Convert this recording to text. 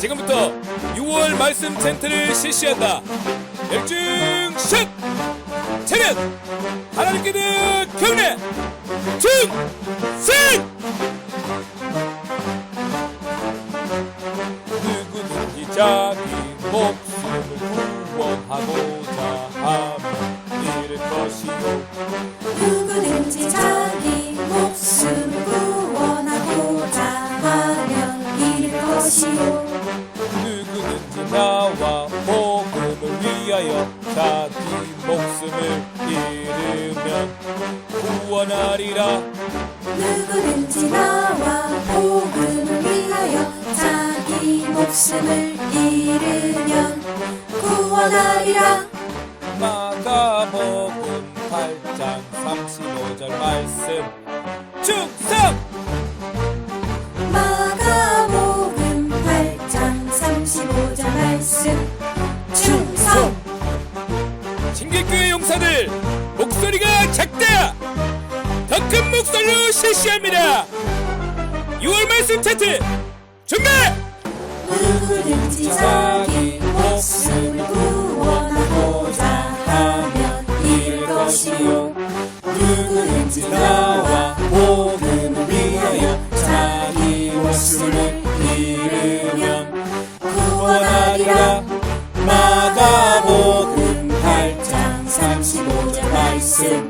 지금부터 6월 말씀 젠트를 실시한다. 열중샷! 체면! 하나님께 대한 경례! 중생! 누구든지 자기 목숨을 구원하고자 하면 잃을 것이요 누구든지 자기 목숨 구원하고자 하면 잃을 것이요 나와 복음을 위하여 자기 목숨을 잃으면 구원하리라. 누구든지 나와 복음을 위하여 자기 목숨을 잃으면 구원하리라. 마가복음 8장 35절 말씀. 충성 작다! 더 큰 목소리로 실시합니다! 6월 말씀 차트 준비! 누구든지 자기 목숨을 구원하고자 하면 이을 것이요 누구든지 나와 복음을 위하여 자기 목숨을 잃으면 구원하리라 마가복음 8장 35절 vai ser.